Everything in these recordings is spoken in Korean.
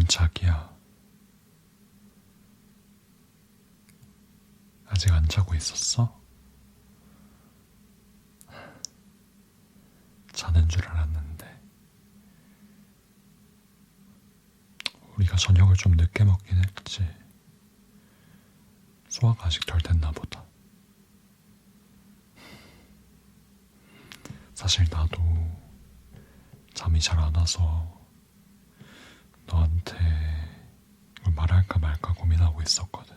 깜짝이야. 아직 안 자고 있었어? 자는 줄 알았는데. 우리가 저녁을 좀 늦게 먹긴 했지. 소화가 아직 덜 됐나 보다. 사실 나도 잠이 잘 안 와서 너한테 이걸 말할까 말까 고민하고 있었거든.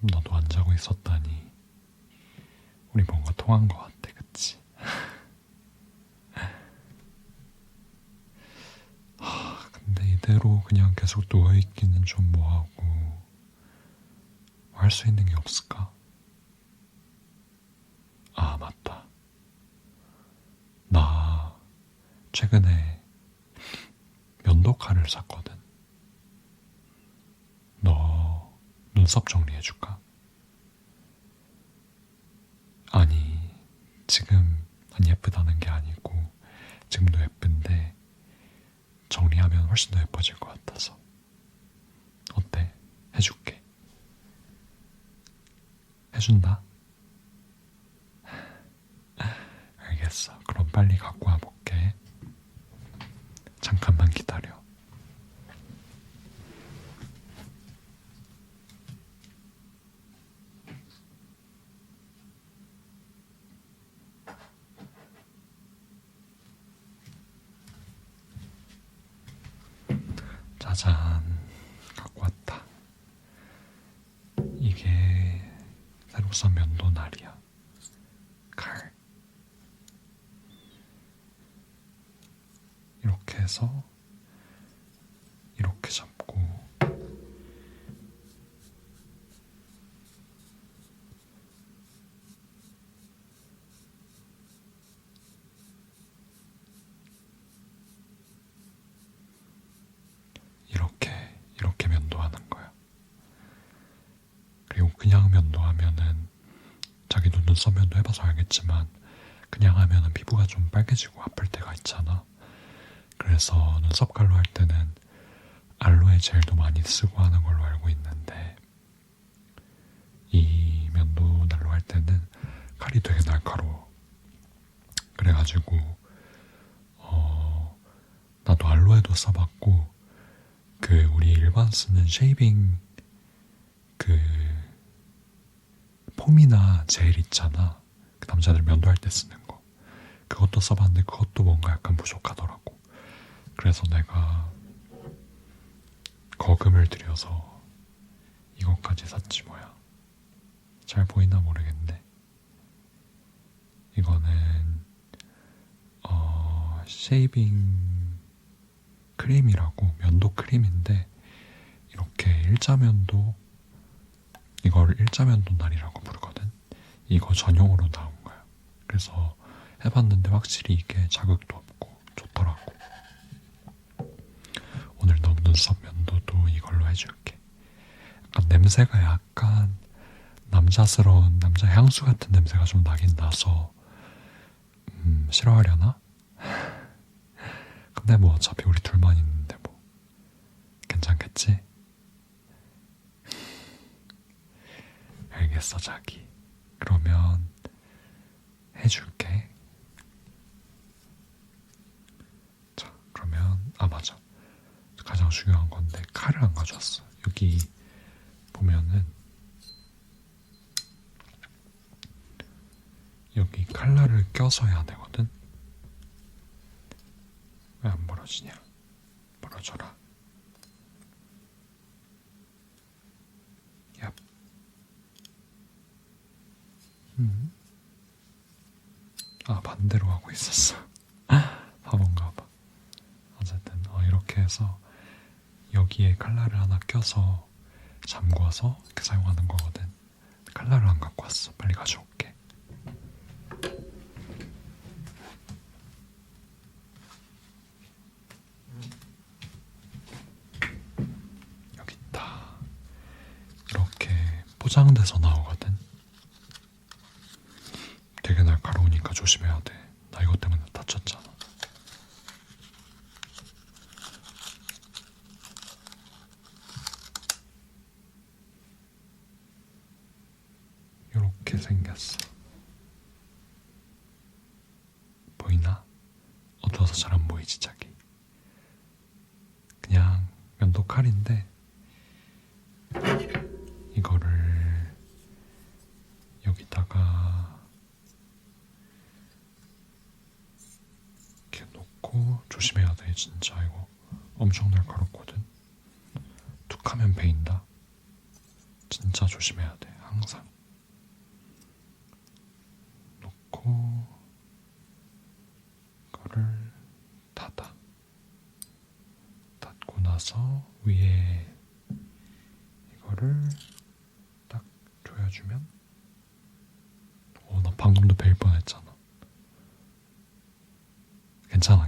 너도 안 자고 있었다니. 우리 뭔가 통한 것 같아, 그치? 하, 근데 이대로 그냥 계속 누워있기는 좀 뭐하고, 할수 있는 게 없을까? 아, 맞다. 나 최근에 면도칼을 샀거든. 너 눈썹 정리해줄까? 아니, 지금 안 예쁘다는 게 아니고, 지금도 예쁜데, 정리하면 훨씬 더 예뻐질 것 같아서. 어때? 해줄게. 해준다? 알겠어. 그럼 빨리 갖고 와볼게. 잠깐만 기다려. 짜잔. 갖고 왔다. 이게 새로 산 면도 날이야. 칼. 이렇게 해서 이렇게 잡고 이렇게 이렇게 면도하는 거야. 그냥 면도 하면은 자기도 눈썹 면도 해봐서 알겠지만 그냥 하면은 피부가 좀 빨개지고 아플 때가 있잖아. 그래서 눈썹 칼로 할 때는 알로에 젤도 많이 쓰고 하는 걸로 알고 있는데 이 면도 날로 할 때는 칼이 되게 날카로워. 그래가지고 어 나도 알로에도 써봤고 그 우리 일반 쓰는 쉐이빙 그 폼이나 젤 있잖아. 그 남자들 면도할 때 쓰는 거. 그것도 써봤는데 그것도 뭔가 약간 부족하더라고. 그래서 내가 거금을 들여서 이것까지 샀지 뭐야. 잘 보이나 모르겠네. 이거는 어 쉐이빙 크림이라고 면도 크림인데 이렇게 일자면도 이걸 일자면도 날이라고. 이거 전용으로 나온 거야. 그래서 해봤는데 확실히 이게 자극도 없고 좋더라고. 오늘 너 눈썹 면도도 이걸로 해줄게. 약간 냄새가 약간 남자스러운 남자 향수 같은 냄새가 좀 나긴 나서 음, 싫어하려나? 근데 뭐 어차피 우리 둘만 있는데 뭐 괜찮겠지? 알겠어 자기. 그러면 해줄게. 자 그러면 아 맞아. 가장 중요한 건데 칼을 안 가져왔어. 여기 보면은 여기 칼날을 껴서 해야 되거든. 왜 안 벌어지냐? 벌어져라. 음. 아 반대로 하고 있었어. 바본가 봐. 어쨌든 어, 이렇게 해서 여기에 칼날을 하나 껴서 잠궈서 이렇게 사용하는 거거든. 칼날을 안 갖고 왔어. 빨리 가져올게. 여기 있다. 이렇게 포장돼서 나오거든. 되게 날카로우니까 조심해야 돼. 나 이것 때문에 다쳤잖아. 이렇게 생겼어. 보이나? 어두워서 잘 안 보이지 자기. 그냥 면도 칼인데 조심해야 돼, 진짜 이거 엄청 날카롭거든. 툭하면 베인다. 진짜 조심해야 돼, 항상. 놓고 이거를 닫아. 닫고 나서 위에 이거를 딱 조여주면 오, 나 방금도 베일 뻔했잖아. 괜찮아,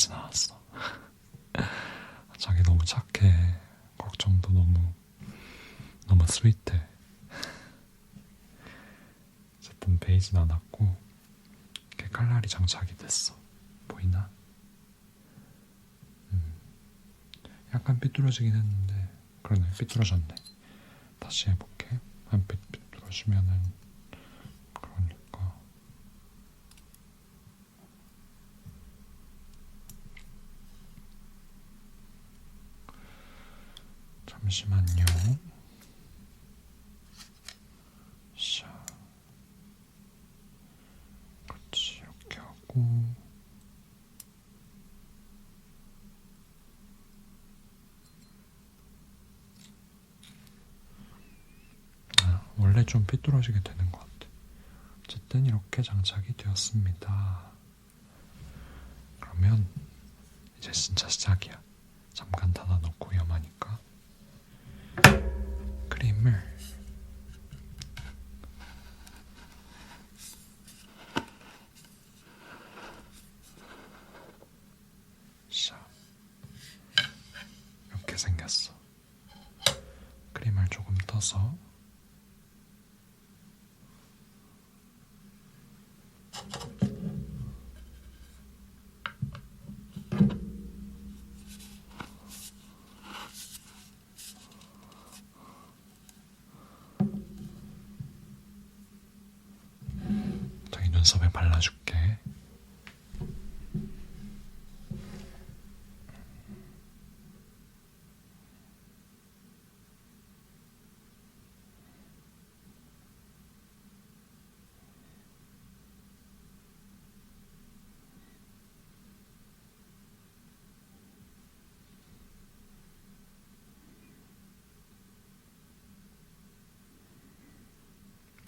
베이지 나왔어. 자기 너무 착해. 걱정도 너무 너무 스윗해. 어쨌든 베이지 나왔고 이렇게 칼날이 장착이 됐어. 보이나? 음. 약간 삐뚤어지긴 했는데 그러네 삐뚤어졌네. 다시 해볼게. 안 삐, 삐뚤어지면은 그러니까 잠시만요. 자, 그렇지 이렇게 하고 아, 원래 좀 삐뚤어지게 되는 것 같아. 어쨌든 이렇게 장착이 되었습니다. 그러면 이제 진짜 시작이야. 잠깐 닫아놓고 위험하니까. 크림을 자 이렇게 생겼어. 크림을 조금 떠서 저기 눈썹에 발라줄게.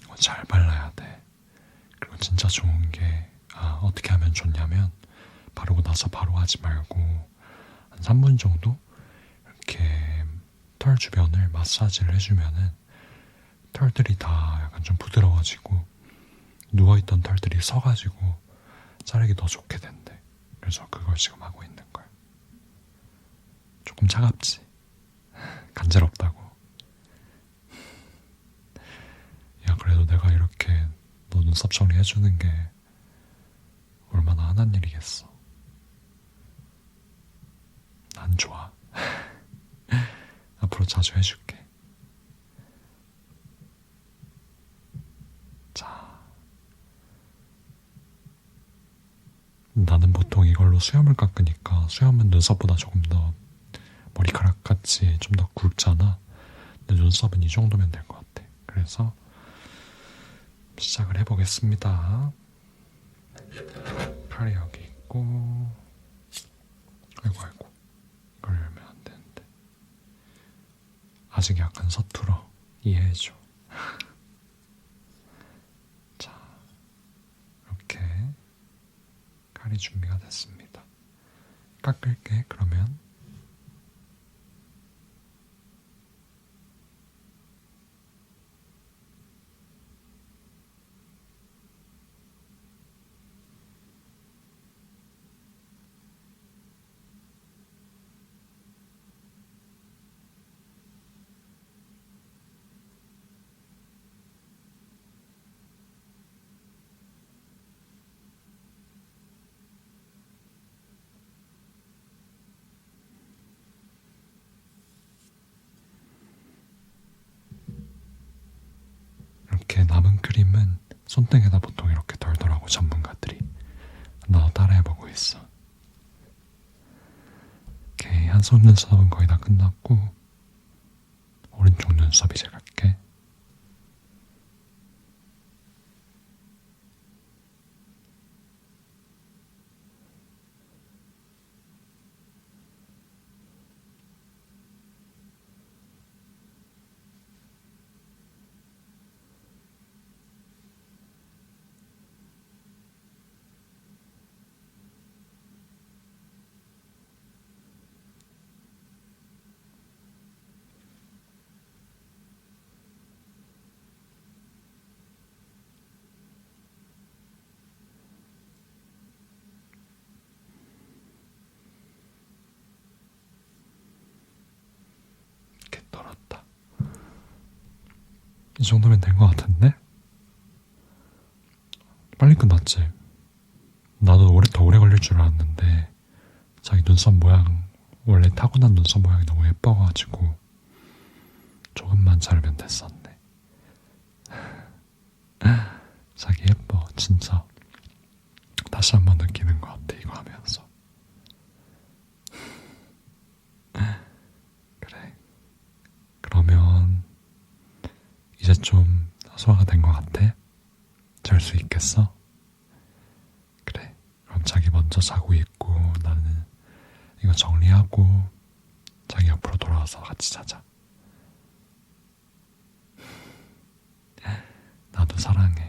이거 잘 발라야 돼. 그리고 진짜 좋은 게, 아, 어떻게 하면 좋냐면, 바르고 나서 바로 하지 말고, 한 3분 정도 이렇게 털 주변을 마사지를 해주면은, 털들이 다 약간 좀 부드러워지고, 누워있던 털들이 서가지고, 자르기 더 좋게 된대. 그래서 그걸 지금 하고 있는 거야. 조금 차갑지? 간지럽다고. 야, 그래도 내가 이렇게 너 눈썹 정리해주는 게 얼마나 하는 일이겠어. 난 좋아. 앞으로 자주 해줄게. 자. 나는 보통 이걸로 수염을 깎으니까 수염은 눈썹보다 조금 더 머리카락 같이 좀 더 굵잖아. 근데 눈썹은 이 정도면 될 것 같아. 그래서 시작을 해보겠습니다. 팔이 여기 있고, 아이고, 아이고. 이걸 열면 안 되는데. 아직 약간 서툴어. 이해해줘. 자, 이렇게 칼이 준비가 됐습니다. 깎을게, 그러면. 남은 크림은 손등에다 보통 이렇게 덜더라고 전문가들이. 나도 따라해보고 있어. 오케이 한 손 눈썹은 거의 다 끝났고 오른쪽 눈썹 이제 갈게. 이 정도면 된 것 같은데? 빨리 끝났지. 나도 오래 더 오래 걸릴 줄 알았는데 자기 눈썹 모양 원래 타고난 눈썹 모양이 너무 예뻐가지고 조금만 자르면 됐었네. 자기 예뻐 진짜 다시 한 번 느끼는 것 같아 이거 하면서. 그래. 그러면 이제 좀 소화가 된 것 같아? 잘 수 있겠어? 그래. 그럼 자기 먼저 자고 있고 나는 이거 정리하고 자기 옆으로 돌아와서 같이 자자. 나도 사랑해.